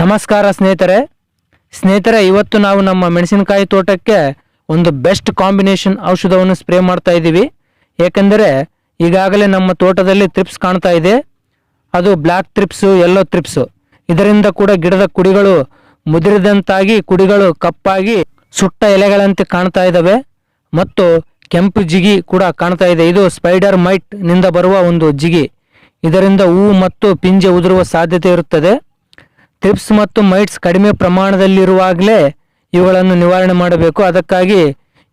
ನಮಸ್ಕಾರ ಸ್ನೇಹಿತರೆ. ಸ್ನೇಹಿತರೆ, ಇವತ್ತು ನಾವು ನಮ್ಮ ಮೆಣಸಿನಕಾಯಿ ತೋಟಕ್ಕೆ ಒಂದು ಬೆಸ್ಟ್ ಕಾಂಬಿನೇಷನ್ ಔಷಧವನ್ನು ಸ್ಪ್ರೇ ಮಾಡ್ತಾ ಇದ್ದೀವಿ. ಏಕೆಂದರೆ, ಈಗಾಗಲೇ ನಮ್ಮ ತೋಟದಲ್ಲಿ ತ್ರಿಪ್ಸ್ ಕಾಣ್ತಾ ಇದೆ. ಅದು ಬ್ಲ್ಯಾಕ್ ತ್ರಿಪ್ಸು ಯೆಲ್ಲೋ ತ್ರಿಪ್ಸು ಇದರಿಂದ ಕೂಡ ಗಿಡದ ಕುಡಿಗಳು ಮುದುರಿದಂತಾಗಿ ಕುಡಿಗಳು ಕಪ್ಪಾಗಿ ಸುಟ್ಟ ಎಲೆಗಳಂತೆ ಕಾಣ್ತಾ ಇದ್ದಾವೆ. ಮತ್ತು ಕೆಂಪು ಜಿಗಿ ಕೂಡ ಕಾಣ್ತಾ ಇದೆ. ಇದು ಸ್ಪೈಡರ್ ಮೈಟ್ನಿಂದ ಬರುವ ಒಂದು ಜಿಗಿ. ಇದರಿಂದ ಹೂವು ಮತ್ತು ಪಿಂಜೆ ಉದುರುವ ಸಾಧ್ಯತೆ ಇರುತ್ತದೆ. ಟ್ರಿಪ್ಸ್ ಮತ್ತು ಮೈಟ್ಸ್ ಕಡಿಮೆ ಪ್ರಮಾಣದಲ್ಲಿರುವಾಗಲೇ ಇವುಗಳನ್ನು ನಿವಾರಣೆ ಮಾಡಬೇಕು. ಅದಕ್ಕಾಗಿ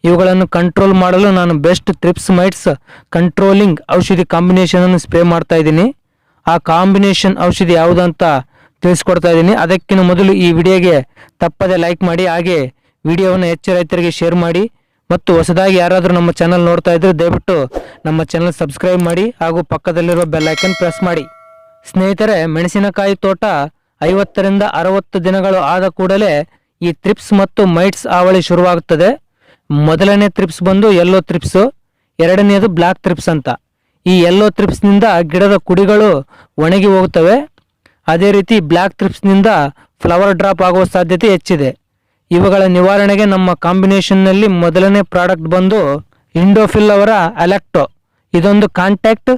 ಇವುಗಳನ್ನು ಕಂಟ್ರೋಲ್ ಮಾಡಲು ನಾನು ಬೆಸ್ಟ್ ಟ್ರಿಪ್ಸ್ ಮೈಟ್ಸ್ ಕಂಟ್ರೋಲಿಂಗ್ ಔಷಧಿ ಕಾಂಬಿನೇಷನ್ ಅನ್ನು ಸ್ಪ್ರೇ ಮಾಡ್ತಾ ಇದ್ದೀನಿ. ಆ ಕಾಂಬಿನೇಷನ್ ಔಷಧಿ ಯಾವುದಂತ ತಿಳಿಸ್ಕೊಡ್ತಾ ಇದ್ದೀನಿ. ಅದಕ್ಕಿಂತ ಮೊದಲು ಈ ವಿಡಿಯೋಗೆ ತಪ್ಪದೆ ಲೈಕ್ ಮಾಡಿ, ಹಾಗೆ ವಿಡಿಯೋವನ್ನು ಹೆಚ್ಚು ರೈತರಿಗೆ ಶೇರ್ ಮಾಡಿ ಮತ್ತು ಹೊಸದಾಗಿ ಯಾರಾದರೂ ನಮ್ಮ ಚಾನಲ್ ನೋಡ್ತಾ ಇದ್ರೆ ದಯವಿಟ್ಟು ನಮ್ಮ ಚಾನಲ್ ಸಬ್ಸ್ಕ್ರೈಬ್ ಮಾಡಿ ಹಾಗೂ ಪಕ್ಕದಲ್ಲಿರುವ ಬೆಲ್ಲೈಕನ್ ಪ್ರೆಸ್ ಮಾಡಿ. ಸ್ನೇಹಿತರೆ, ಮೆಣಸಿನಕಾಯಿ ತೋಟ ಐವತ್ತರಿಂದ ಅರವತ್ತು ದಿನಗಳು ಆದ ಕೂಡಲೇ ಈ ಥ್ರಿಪ್ಸ್ ಮತ್ತು ಮೈಟ್ಸ್ ಹಾವಳಿ ಶುರುವಾಗುತ್ತದೆ. ಮೊದಲನೇ ತ್ರಿಪ್ಸ್ ಬಂದು ಎಲ್ಲೋ ತ್ರಿಪ್ಸು ಎರಡನೆಯದು ಬ್ಲ್ಯಾಕ್ ತ್ರಿಪ್ಸ್ ಅಂತ. ಈ ಯೆಲ್ಲೋ ತ್ರಿಪ್ಸ್ನಿಂದ ಗಿಡದ ಕುಡಿಗಳು ಒಣಗಿ ಹೋಗುತ್ತವೆ. ಅದೇ ರೀತಿ ಬ್ಲ್ಯಾಕ್ ತ್ರಿಪ್ಸ್ನಿಂದ ಫ್ಲವರ್ ಡ್ರಾಪ್ ಆಗುವ ಸಾಧ್ಯತೆ ಹೆಚ್ಚಿದೆ. ಇವುಗಳ ನಿವಾರಣೆಗೆ ನಮ್ಮ ಕಾಂಬಿನೇಷನ್ನಲ್ಲಿ ಮೊದಲನೇ ಪ್ರಾಡಕ್ಟ್ ಬಂದು ಇಂಡೋಫಿಲ್ ಅವರ ಅಲೆಕ್ಟೋ ಇದೊಂದು ಕಾಂಟ್ಯಾಕ್ಟ್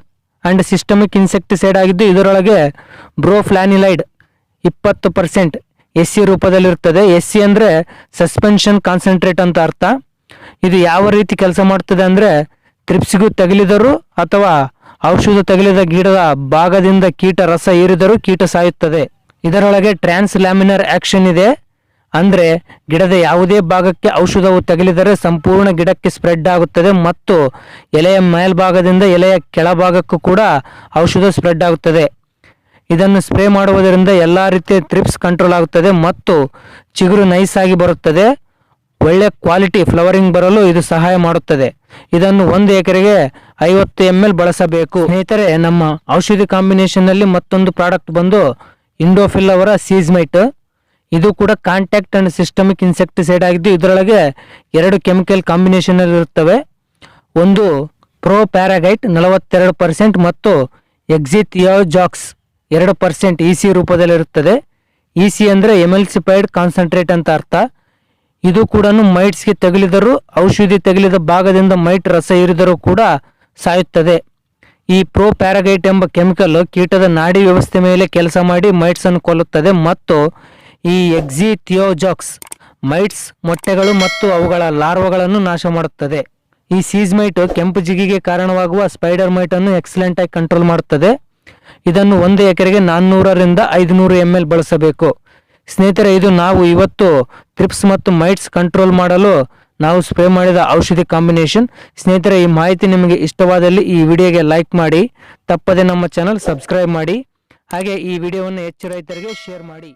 ಅಂಡ್ ಸಿಸ್ಟಮಿಕ್ ಇನ್ಸೆಕ್ಟಿಸೈಡ್ ಆಗಿದ್ದು ಇದರೊಳಗೆ ಬ್ರೋಫ್ಲಾನಿಲೈಡ್ ಇಪ್ಪತ್ತು ಪರ್ಸೆಂಟ್ ಎಸ್ ಸಿ ರೂಪದಲ್ಲಿರುತ್ತದೆ. ಎಸ್ ಸಿ ಅಂದರೆ ಸಸ್ಪೆನ್ಷನ್ ಕಾನ್ಸಂಟ್ರೇಟ್ ಅಂತ ಅರ್ಥ. ಇದು ಯಾವ ರೀತಿ ಕೆಲಸ ಮಾಡ್ತದೆ ಅಂದರೆ ತ್ರಿಪ್ಸಿಗೂ ತಗಲಿದರು ಅಥವಾ ಔಷಧ ತಗಲಿದ ಗಿಡದ ಭಾಗದಿಂದ ಕೀಟ ರಸ ಹೀರಿದರೂ ಕೀಟ ಸಾಯುತ್ತದೆ. ಇದರೊಳಗೆ ಟ್ರಾನ್ಸ್ ಲ್ಯಾಮಿನರ್ ಆಕ್ಷನ್ ಇದೆ. ಅಂದ್ರೆ ಗಿಡದ ಯಾವುದೇ ಭಾಗಕ್ಕೆ ಔಷಧವು ತಗಲಿದರೆ ಸಂಪೂರ್ಣ ಗಿಡಕ್ಕೆ ಸ್ಪ್ರೆಡ್ ಆಗುತ್ತದೆ ಮತ್ತು ಎಲೆಯ ಮೇಲ್ಭಾಗದಿಂದ ಎಲೆಯ ಕೆಳಭಾಗಕ್ಕೂ ಕೂಡ ಔಷಧ ಸ್ಪ್ರೆಡ್ ಆಗುತ್ತದೆ. ಇದನ್ನು ಸ್ಪ್ರೇ ಮಾಡುವುದರಿಂದ ಎಲ್ಲ ರೀತಿಯ ತ್ರಿಪ್ಸ್ ಕಂಟ್ರೋಲ್ ಆಗುತ್ತದೆ ಮತ್ತು ಚಿಗುರು ನೈಸ್ ಆಗಿ ಬರುತ್ತದೆ. ಒಳ್ಳೆ ಕ್ವಾಲಿಟಿ ಫ್ಲವರಿಂಗ್ ಬರಲು ಇದು ಸಹಾಯ ಮಾಡುತ್ತದೆ. ಇದನ್ನು ಒಂದು ಎಕರೆಗೆ ಐವತ್ತು ಎಂ ಎಲ್ ಬಳಸಬೇಕು. ಸ್ನೇಹಿತರೆ, ನಮ್ಮ ಔಷಧಿ ಕಾಂಬಿನೇಷನ್ನಲ್ಲಿ ಮತ್ತೊಂದು ಪ್ರಾಡಕ್ಟ್ ಬಂದು ಇಂಡೋಫಿಲ್ ಅವರ ಸೀಸ್ಮೈಟ್ ಇದು ಕೂಡ ಕಾಂಟ್ಯಾಕ್ಟ್ ಅಂಡ್ ಸಿಸ್ಟಮಿಕ್ ಇನ್ಸೆಕ್ಟಿಸೈಡ್ ಆಗಿದ್ದು ಇದರೊಳಗೆ ಎರಡು ಕೆಮಿಕಲ್ ಕಾಂಬಿನೇಷನ್ ಇರುತ್ತವೆ. ಒಂದು ಪ್ರೋ ಪ್ಯಾರಾಗೈಟ್ ನಲವತ್ತೆರಡು ಪರ್ಸೆಂಟ್ ಮತ್ತು ಎಕ್ಸಿತ್ ಜಾಕ್ಸ್ ಎರಡು ಪರ್ಸೆಂಟ್ ಇ ಸಿ ರೂಪದಲ್ಲಿರುತ್ತದೆ. ಇ ಸಿ ಅಂದರೆ ಎಮಲ್ಸಿಫೈಡ್ ಕಾನ್ಸಂಟ್ರೇಟ್ ಅಂತ ಅರ್ಥ. ಇದು ಕೂಡ ಮೈಟ್ಸ್ಗೆ ತಗುಲಿದರೂ, ಔಷಧಿ ತಗುಲಿದ ಭಾಗದಿಂದ ಮೈಟ್ ರಸ ಇರಿದರೂ ಕೂಡ ಸಾಯುತ್ತದೆ. ಈ ಪ್ರೋ ಪ್ಯಾರಾಗೈಟ್ ಎಂಬ ಕೆಮಿಕಲ್ ಕೀಟದ ನಾಡಿ ವ್ಯವಸ್ಥೆ ಮೇಲೆ ಕೆಲಸ ಮಾಡಿ ಮೈಟ್ಸ್ ಅನ್ನು ಕೊಲ್ಲುತ್ತದೆ ಮತ್ತು ಈ ಎಕ್ಸಿಥಿಯೋಜಾಕ್ಸ್ ಮೈಟ್ಸ್ ಮೊಟ್ಟೆಗಳು ಮತ್ತು ಅವುಗಳ ಲಾರ್ವಗಳನ್ನು ನಾಶ ಮಾಡುತ್ತದೆ. ಈ ಸೀಸ್ಮೈಟ್ ಕೆಂಪು ಜಿಗಿಗೆ ಕಾರಣವಾಗುವ ಸ್ಪೈಡರ್ ಮೈಟ್ ಅನ್ನು ಎಕ್ಸಲೆಂಟ್ ಆಗಿ ಕಂಟ್ರೋಲ್ ಮಾಡುತ್ತದೆ. ಇದನ್ನು ಒಂದು ಎಕರೆಗೆ ನಾನ್ನೂರರಿಂದ ಐದುನೂರು ಎಂ ಎಲ್ ಬಳಸಬೇಕು. ಸ್ನೇಹಿತರೆ, ಇದು ನಾವು ಇವತ್ತು ಟ್ರಿಪ್ಸ್ ಮತ್ತು ಮೈಟ್ಸ್ ಕಂಟ್ರೋಲ್ ಮಾಡಲು ನಾವು ಸ್ಪ್ರೇ ಮಾಡಿದ ಔಷಧಿ ಕಾಂಬಿನೇಷನ್. ಸ್ನೇಹಿತರೆ, ಈ ಮಾಹಿತಿ ನಿಮಗೆ ಇಷ್ಟವಾದಲ್ಲಿ ಈ ವಿಡಿಯೋಗೆ ಲೈಕ್ ಮಾಡಿ, ತಪ್ಪದೆ ನಮ್ಮ ಚಾನಲ್ ಸಬ್ಸ್ಕ್ರೈಬ್ ಮಾಡಿ, ಹಾಗೆ ಈ ವಿಡಿಯೋವನ್ನು ಹೆಚ್ಚು ರೈತರಿಗೆ ಶೇರ್ ಮಾಡಿ.